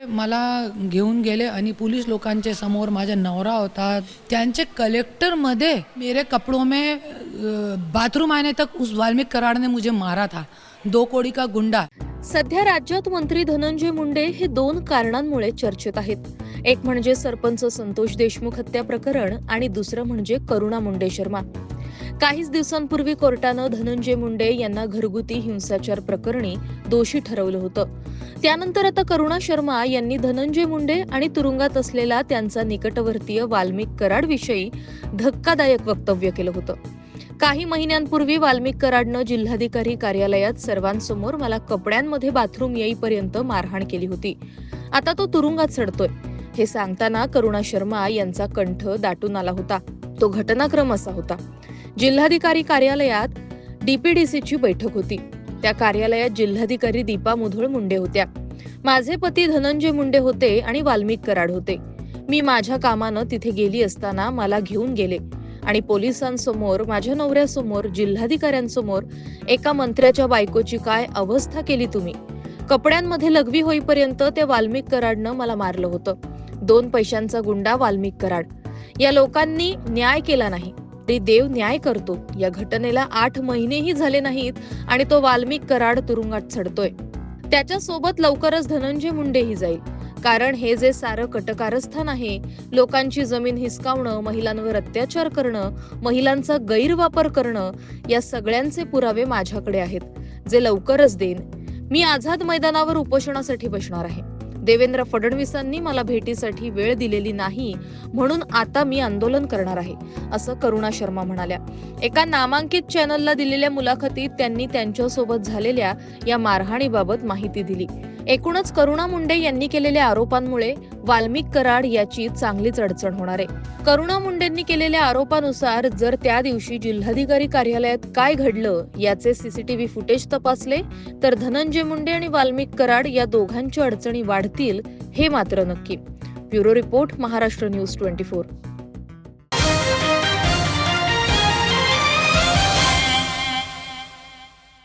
मला घेऊन गेले आणि पोलीस लोकांच्या समोर माझा नवरा होता. त्यांचे कलेक्टरमध्ये मेरे कपड़ों में बाथरूम आने तक उस वाल्मिक कराड़ ने मुझे मारा था. दो कोड़ी का गुंडा. सध्या राज्यात मंत्री धनंजय मुंडे हे दोन कारणांमुळे चर्चेत आहेत. एक म्हणजे सरपंच संतोष देशमुख हत्या प्रकरण आणि दुसरं म्हणजे करुणा मुंडे शर्मा. काहीच दिवसांपूर्वी कोर्टानं धनंजय मुंडे यांना घरगुती हिंसाचार प्रकरणी दोषी ठरवलं होतं. त्यानंतर आता करुणा शर्मा यांनी धनंजय मुंडे आणि तुरुंगात असलेला त्यांचा निकटवर्तीय वाल्मिक कराडविषयी धक्कादायक वक्तव्य केलं होतं. काही महिन्यांपूर्वी वाल्मिक कराडनं जिल्हाधिकारी कार्यालयात सर्वांसमोर मला कपड्यांमध्ये बाथरूम येईपर्यंत मारहाण केली होती. आता तो तुरुंगात सडतोय. हे सांगताना करुणा शर्मा यांचा कंठ दाटून आला होता. तो घटनाक्रम असा होता. जिल्हाधिकारी कार्यालयात डीपीडीसीची बैठक होती. त्या कार्यालयात जिल्हाधिकारी दीपा मुधोळ मुंडे होत्या. माझे पती धनंजय मुंडे होते आणि वाल्मिक कराड होते. मी माझ्या कामानं तिथे गेली असताना मला घेऊन गेले आणि पोलिसांसमोर माझ्या नवऱ्यासमोर जिल्हाधिकाऱ्यांसमोर एका मंत्र्याच्या बायकोची काय अवस्था केली तुम्ही? कपड्यांमध्ये लघवी होईपर्यंत त्या वाल्मिक कराडनं मला मारलं होतं. दोन पैशांचा गुंडा वाल्मिक कराड. या लोकांनी न्याय केला नाही. तरी देव न्याय करतो. या घटनेला आठ महिनेही झाले नाहीत आणि तो वाल्मिक कराड तुरुंगात चढतोय. त्याच्यासोबत लवकरच धनंजय मुंडेही जाईल. कारण हे जे सारं कटकारस्थान आहे लोकांची जमीन हिसकावणं महिलांवर अत्याचार करणं महिलांचा गैरवापर करणं या सगळ्यांचे पुरावे माझ्याकडे आहेत जे लवकरच देईन. मी आझाद मैदानावर उपोषणासाठी बसणार आहे. देवेंद्र फडणवीसांनी मला भेटीसाठी वेळ दिलेली नाही म्हणून आता मी आंदोलन करणार आहे असं करुणा शर्मा म्हणाल्या. एका नामांकित चॅनलला दिलेल्या मुलाखतीत त्यांनी त्यांच्यासोबत झालेल्या या मारहाणीबाबत माहिती दिली. एकूणच करुणा मुंडे यांनी केलेल्या आरोपांमुळे वाल्मिक कराड याची चांगलीच अडचण होणार आहे. करुणा मुंडेंनी केलेल्या आरोपानुसार जर त्या दिवशी जिल्हाधिकारी कार्यालयात काय घडलं याचे सीसीटीव्ही फुटेज तपासले तर धनंजय मुंडे आणि वाल्मिक कराड या दोघांच्या अडचणी वाढतील हे मात्र नक्की. Bureau report Maharashtra news twenty four.